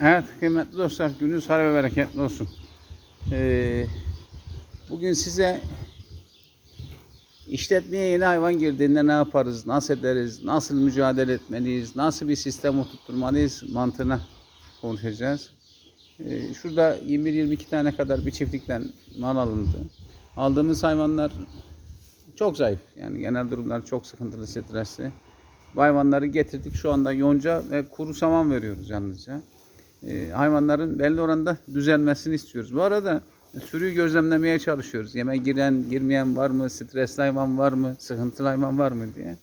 Evet kıymetli dostlar gününüz hayırlı ve bereketli olsun. Ee, bugün size işletmeye yeni hayvan girdiğinde ne yaparız, nasıl ederiz, nasıl mücadele etmeliyiz, nasıl bir sistem oturtmalıyız mantığına konuşacağız. Ee, şurada 21-22 tane kadar bir çiftlikten mal alındı. Aldığımız hayvanlar çok zayıf. Yani genel durumlar çok sıkıntılı, stresli. Bu hayvanları getirdik. Şu anda yonca ve kuru saman veriyoruz yalnızca. Ee, hayvanların belli oranda düzelmesini istiyoruz. Bu arada sürüyü gözlemlemeye çalışıyoruz. Yeme giren, girmeyen var mı, stresli hayvan var mı, sıkıntılı hayvan var mı diye.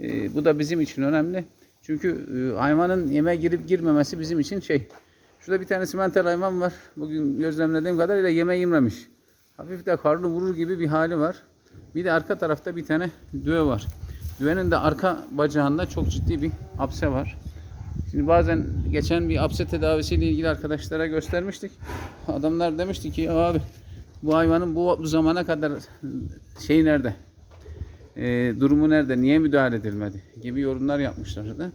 Ee, bu da bizim için önemli. Çünkü e, hayvanın yeme girip girmemesi bizim için şey. Şurada bir tane simental hayvan var. Bugün gözlemlediğim kadarıyla yeme yememiş. Hafif de karnı vurur gibi bir hali var. Bir de arka tarafta bir tane düve var. Düvenin de arka bacağında çok ciddi bir hapse var. Şimdi bazen geçen bir hapse tedavisiyle ilgili arkadaşlara göstermiştik. Adamlar demişti ki abi bu hayvanın bu, bu zamana kadar şey nerede? Ee, durumu nerede? Niye müdahale edilmedi? Gibi yorumlar yapmışlardı.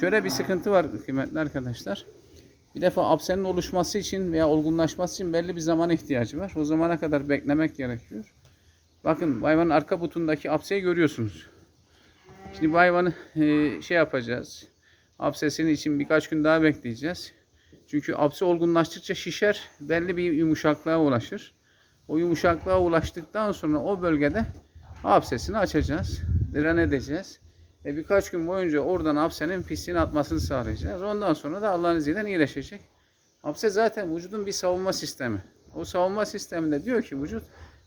Şöyle bir sıkıntı var kıymetli arkadaşlar. Bir defa apsenin oluşması için veya olgunlaşması için belli bir zamana ihtiyacı var. O zamana kadar beklemek gerekiyor. Bakın hayvanın arka butundaki apseyi görüyorsunuz. Şimdi bu hayvanı e, şey yapacağız. Apsesini için birkaç gün daha bekleyeceğiz. Çünkü apse olgunlaştıkça şişer, belli bir yumuşaklığa ulaşır. O yumuşaklığa ulaştıktan sonra o bölgede apsesini açacağız. Diren edeceğiz. Ve birkaç gün boyunca oradan apsenin pisliğini atmasını sağlayacağız. Ondan sonra da Allah'ın izniyle iyileşecek. Apse zaten vücudun bir savunma sistemi. O savunma sisteminde diyor ki vücut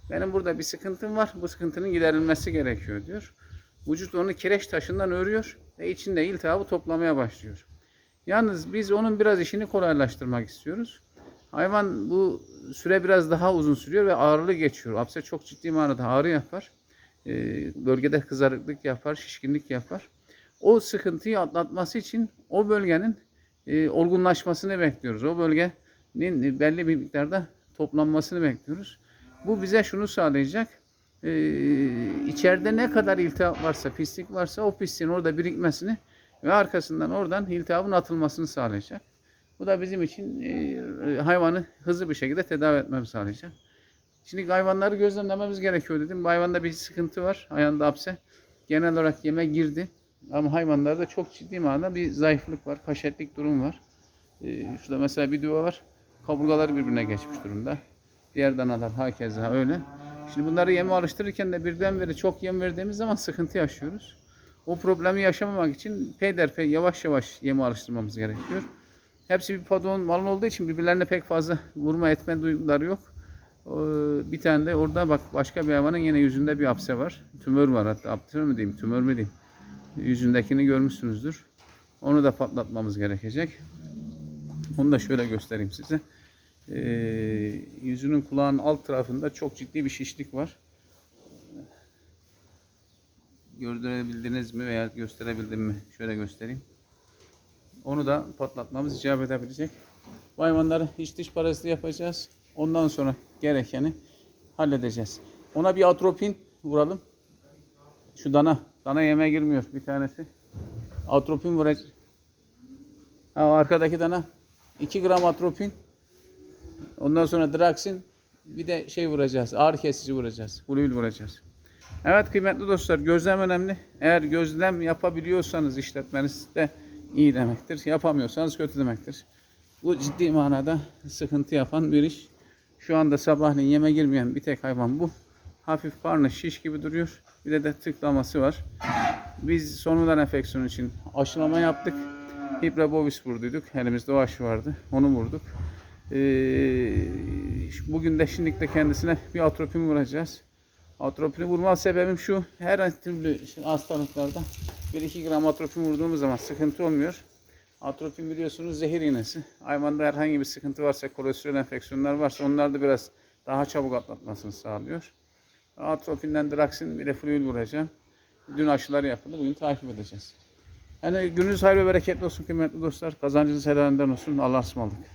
benim burada bir sıkıntım var. Bu sıkıntının giderilmesi gerekiyor diyor. Vücut onu kireç taşından örüyor ve içinde iltihabı toplamaya başlıyor. Yalnız biz onun biraz işini kolaylaştırmak istiyoruz. Hayvan bu süre biraz daha uzun sürüyor ve ağrılı geçiyor. Apse çok ciddi manada ağrı yapar. Ee, bölgede kızarıklık yapar, şişkinlik yapar. O sıkıntıyı atlatması için o bölgenin e, olgunlaşmasını bekliyoruz. O bölgenin belli bir miktarda toplanmasını bekliyoruz. Bu bize şunu sağlayacak. Ee, içeride ne kadar iltihap varsa, pislik varsa o pisliğin orada birikmesini ve arkasından oradan iltihabın atılmasını sağlayacak. Bu da bizim için e, hayvanı hızlı bir şekilde tedavi etmemizi sağlayacak. Şimdi hayvanları gözlemlememiz gerekiyor dedim. Bu hayvanda bir sıkıntı var. Ayağında hapse. Genel olarak yeme girdi. Ama hayvanlarda çok ciddi manada bir zayıflık var. Paşetlik durum var. Ee, şurada mesela bir duva var. Kaburgaları birbirine geçmiş durumda. Diğer danalar hakeza öyle. Şimdi bunları yeme alıştırırken de birdenbire çok yem verdiğimiz zaman sıkıntı yaşıyoruz. O problemi yaşamamak için peyderpey yavaş yavaş yeme alıştırmamız gerekiyor. Hepsi bir padon malın olduğu için birbirlerine pek fazla vurma etme duyguları yok. Ee, Bir tane de orada bak başka bir hayvanın yine yüzünde bir hapse var. Tümör var hatta. Aptır mı diyeyim, tümör mü diyeyim. Yüzündekini görmüşsünüzdür. Onu da patlatmamız gerekecek. Onu da şöyle göstereyim size. Ee, yüzünün kulağının alt tarafında çok ciddi bir şişlik var. Gördürebildiniz mi veya gösterebildim mi? Şöyle göstereyim. Onu da patlatmamız icap edebilecek. Bu hayvanları iç dış paraziti yapacağız. Ondan sonra gerekeni halledeceğiz. Ona bir atropin vuralım. Şu dana. Dana yeme girmiyor bir tanesi. Atropin vuracağız. Ha, arkadaki dana. 2 gram atropin. Ondan sonra Drax'in bir de şey vuracağız. Ağrı kesici vuracağız. Fluid vuracağız. Evet kıymetli dostlar gözlem önemli. Eğer gözlem yapabiliyorsanız işletmenizde iyi demektir. Yapamıyorsanız kötü demektir. Bu ciddi manada sıkıntı yapan bir iş. Şu anda sabahleyin yeme girmeyen bir tek hayvan bu. Hafif karnı şiş gibi duruyor. Bir de de tıklaması var. Biz sonradan enfeksiyon için aşılama yaptık. Hipra bovis vurduyduk. Elimizde o aşı vardı. Onu vurduk. Ee, bugün de şimdi de kendisine bir atropin vuracağız. Atropini vurma sebebim şu. Her türlü hastalıklarda 1-2 gram atropin vurduğumuz zaman sıkıntı olmuyor. Atropin biliyorsunuz zehir iğnesi. Hayvanda herhangi bir sıkıntı varsa, kolesterol enfeksiyonlar varsa onlar da biraz daha çabuk atlatmasını sağlıyor. Atropinden Drax'in bir de fluid vuracağım. Dün aşılar yapıldı. Bugün takip edeceğiz. Yani gününüz hayırlı ve bereketli olsun kıymetli dostlar. Kazancınız helalinden olsun. Allah'a ısmarladık.